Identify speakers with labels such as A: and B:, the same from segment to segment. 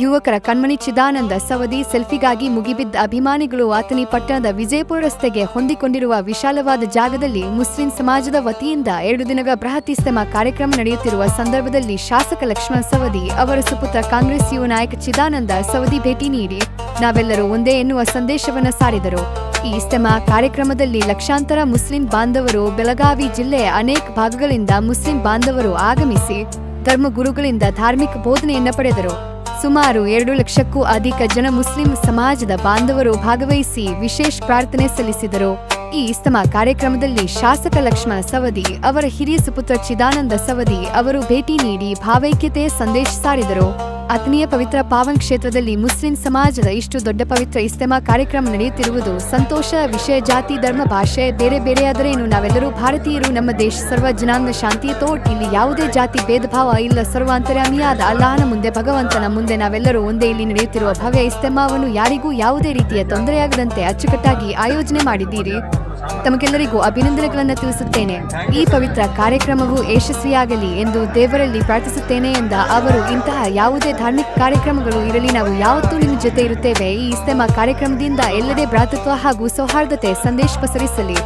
A: ಯುವಕರ ಕಣ್ಮಣಿ ಚಿದಾನಂದ ಸವದಿ ಸೆಲ್ಫಿಗಾಗಿ ಮುಗಿಬಿದ್ದ ಅಭಿಮಾನಿಗಳು ಆತನಿ ಪಟ್ಟಣದ ವಿಜಯಪುರ ರಸ್ತೆಗೆ ಹೊಂದಿಕೊಂಡಿರುವ ವಿಶಾಲವಾದ ಜಾಗದಲ್ಲಿ ಮುಸ್ಲಿಂ ಸಮಾಜದ ವತಿಯಿಂದ ಎರಡು ದಿನಗಳ ಬೃಹತ್ ಇಸ್ತಮಾ ಕಾರ್ಯಕ್ರಮ ನಡೆಯುತ್ತಿರುವ ಸಂದರ್ಭದಲ್ಲಿ ಶಾಸಕ ಲಕ್ಷ್ಮಣ ಸವದಿ ಅವರ ಸುಪುತ್ರ ಕಾಂಗ್ರೆಸ್ ಯುವ ನಾಯಕ ಚಿದಾನಂದ ಸವದಿ ಭೇಟಿ ನೀಡಿ ನಾವೆಲ್ಲರೂ ಒಂದೇ ಎನ್ನುವ ಸಂದೇಶವನ್ನು ಸಾರಿದರು. ಈ ಇಸ್ತೆಮಾ ಕಾರ್ಯಕ್ರಮದಲ್ಲಿ ಲಕ್ಷಾಂತರ ಮುಸ್ಲಿಂ ಬಾಂಧವರು ಬೆಳಗಾವಿ ಜಿಲ್ಲೆಯ ಅನೇಕ ಭಾಗಗಳಿಂದ ಮುಸ್ಲಿಂ ಬಾಂಧವರು ಆಗಮಿಸಿ ಧರ್ಮಗುರುಗಳಿಂದ ಧಾರ್ಮಿಕ ಬೋಧನೆಯನ್ನು ಪಡೆದರು. ಸುಮಾರು ಎರಡು ಲಕ್ಷಕ್ಕೂ ಅಧಿಕ ಜನ ಮುಸ್ಲಿಂ ಸಮಾಜದ ಬಾಂಧವರು ಭಾಗವಹಿಸಿ ವಿಶೇಷ ಪ್ರಾರ್ಥನೆ ಸಲ್ಲಿಸಿದರು. ಈ ಇಸ್ತಮ ಕಾರ್ಯಕ್ರಮದಲ್ಲಿ ಶಾಸಕ ಲಕ್ಷ್ಮಣ ಸವದಿ, ಅವರ ಹಿರಿಯ ಸುಪುತ್ರ ಚಿದಾನಂದ ಸವದಿ ಅವರು ಭೇಟಿ ನೀಡಿ ಭಾವೈಕ್ಯತೆಯ ಸಂದೇಶ ಸಾರಿದರು. ಅತ್ನಿಯ ಪವಿತ್ರ ಪಾವನ್ ಕ್ಷೇತ್ರದಲ್ಲಿ ಮುಸ್ಲಿಂ ಸಮಾಜದ ಇಷ್ಟು ದೊಡ್ಡ ಪವಿತ್ರ ಇಸ್ತೆಮಾ ಕಾರ್ಯಕ್ರಮ ನಡೆಯುತ್ತಿರುವುದು ಸಂತೋಷ, ವಿಷಯ, ಜಾತಿ, ಧರ್ಮ, ಭಾಷೆ, ಬೇರೆ ಬೇರೆಯಾದರೇನು ನಾವೆಲ್ಲರೂ ಭಾರತೀಯರು, ನಮ್ಮ ದೇಶ ಸರ್ವ ಜನಾಂಗ ಶಾಂತಿಯ ತೋಟ್. ಇಲ್ಲಿ ಯಾವುದೇ ಜಾತಿ ಭೇದ ಭಾವ ಇಲ್ಲ, ಸರ್ವಾಂತರ್ಯಾಮಿಯಾದ ಅಲ್ಲಾಹನ ಮುಂದೆ, ಭಗವಂತನ ಮುಂದೆ ನಾವೆಲ್ಲರೂ ಒಂದೇ ಇಲ್ಲಿ ನಡೆಯುತ್ತಿರುವ ಭವ್ಯ ಇಸ್ತೆಮಾವನ್ನು ಯಾರಿಗೂ ಯಾವುದೇ ರೀತಿಯ ತೊಂದರೆಯಾಗದಂತೆ ಅಚ್ಚುಕಟ್ಟಾಗಿ ಆಯೋಜನೆ ಮಾಡಿದ್ದೀರಿ. ತಮಗೆಲ್ಲರಿಗೂ ಅಭಿನಂದನೆಗಳನ್ನು ತಿಳಿಸುತ್ತೇನೆ. ಈ ಪವಿತ್ರ ಕಾರ್ಯಕ್ರಮವು ಯಶಸ್ವಿಯಾಗಲಿ ಎಂದು ದೇವರಲ್ಲಿ ಪ್ರಾರ್ಥಿಸುತ್ತೇನೆ ಎಂದ ಅವರು, ಇಂತಹ ಯಾವುದೇ ಧಾರ್ಮಿಕ ಕಾರ್ಯಕ್ರಮಗಳು ಇರಲಿ, ನಾವು ಯಾವತ್ತೂ ನಿಮ್ಮ ಜೊತೆ ಇರುತ್ತೇವೆ. ಈ ಇಸ್ತೆಮ ಕಾರ್ಯಕ್ರಮದಿಂದ ಎಲ್ಲೆಡೆ ಭ್ರಾತೃತ್ವ ಹಾಗೂ ಸೌಹಾರ್ದತೆ ಸಂದೇಶ ಪಸರಿಸಲಿ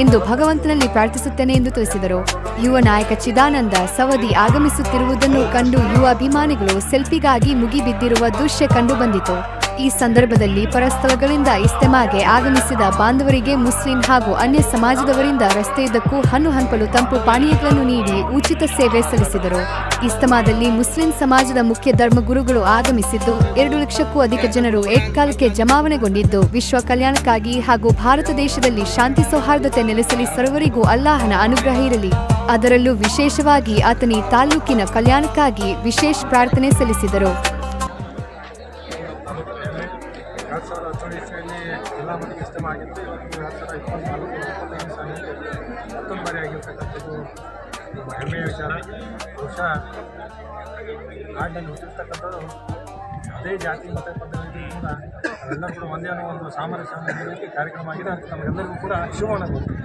A: ಎಂದು ಭಗವಂತನಲ್ಲಿ ಪ್ರಾರ್ಥಿಸುತ್ತೇನೆ ಎಂದು ತಿಳಿಸಿದರು. ಯುವ ನಾಯಕ ಚಿದಾನಂದ ಸವದಿ ಆಗಮಿಸುತ್ತಿರುವುದನ್ನು ಕಂಡು ಯುವ ಅಭಿಮಾನಿಗಳು ಸೆಲ್ಫಿಗಾಗಿ ಮುಗಿಬಿದ್ದಿರುವ ದೃಶ್ಯ ಕಂಡುಬಂದಿತು ಈ ಸಂದರ್ಭದಲ್ಲಿ ಪರಸ್ಥಳಗಳಿಂದ ಇಸ್ತೆಮಾಗೆ ಆಗಮಿಸಿದ ಬಾಂಧವರಿಗೆ ಮುಸ್ಲಿಂ ಹಾಗೂ ಅನ್ಯ ಸಮಾಜದವರಿಂದ ರಸ್ತೆಯುದ್ದಕ್ಕೂ ಹಣ್ಣು ಹಂಪಲು ತಂಪು ಪಾನೀಯಗಳನ್ನು ನೀಡಿ ಉಚಿತ ಸೇವೆ ಸಲ್ಲಿಸಿದರು. ಇಸ್ತಮಾದಲ್ಲಿ ಮುಸ್ಲಿಂ ಸಮಾಜದ ಮುಖ್ಯ ಧರ್ಮಗುರುಗಳು ಆಗಮಿಸಿದ್ದು, ಎರಡು ಲಕ್ಷಕ್ಕೂ ಅಧಿಕ ಜನರು ಏಕಕಾಲಕ್ಕೆ ಜಮಾವಣೆಗೊಂಡಿದ್ದು, ವಿಶ್ವ ಕಲ್ಯಾಣಕ್ಕಾಗಿ ಹಾಗೂ ಭಾರತ ದೇಶದಲ್ಲಿ ಶಾಂತಿ ಸೌಹಾರ್ದತೆ ನೆಲೆಸಲಿ ಸರ್ವರಿಗೂ ಅಲ್ಲಾಹನ ಅನುಗ್ರಹ ಇರಲಿ. ಅದರಲ್ಲೂ ವಿಶೇಷವಾಗಿ ಆತನಿ ತಾಲೂಕಿನ ಕಲ್ಯಾಣಕ್ಕಾಗಿ ವಿಶೇಷ ಪ್ರಾರ್ಥನೆ ಸಲ್ಲಿಸಿದರು.
B: ಜಿಲ್ಲಾ ಮಟ್ಟಿಗೆ ಇಷ್ಟಮ ಆಗಿತ್ತು. ಇವತ್ತು ಎರಡು ಸಾವಿರದ ಇಪ್ಪತ್ನಾಲ್ಕು ಇಪ್ಪತ್ತೈದು ಸಾವಿರ ಮತ್ತೊಂದು ಬಾರಿ ಆಗಿರ್ತಕ್ಕಂಥದ್ದು ಹೆಮ್ಮೆಯ ವಿಚಾರ. ಬಹುಶಃ ನಾಡಿನಲ್ಲಿ ಹುಟ್ಟಿರ್ತಕ್ಕಂಥದ್ದು ಅದೇ ಜಾತಿ, ಮತ ಪದ್ಧತಿ ಕೂಡ ಅವೆಲ್ಲ ಕೂಡ ಒಂದೇ ಅನ್ನೋ ಒಂದು ಸಾಮರಸ್ಯ ಕಾರ್ಯಕ್ರಮ ಆಗಿದೆ. ನಮಗೆಲ್ಲರಿಗೂ ಕೂಡ ಶುಭ ಕೊಡ್ತೀವಿ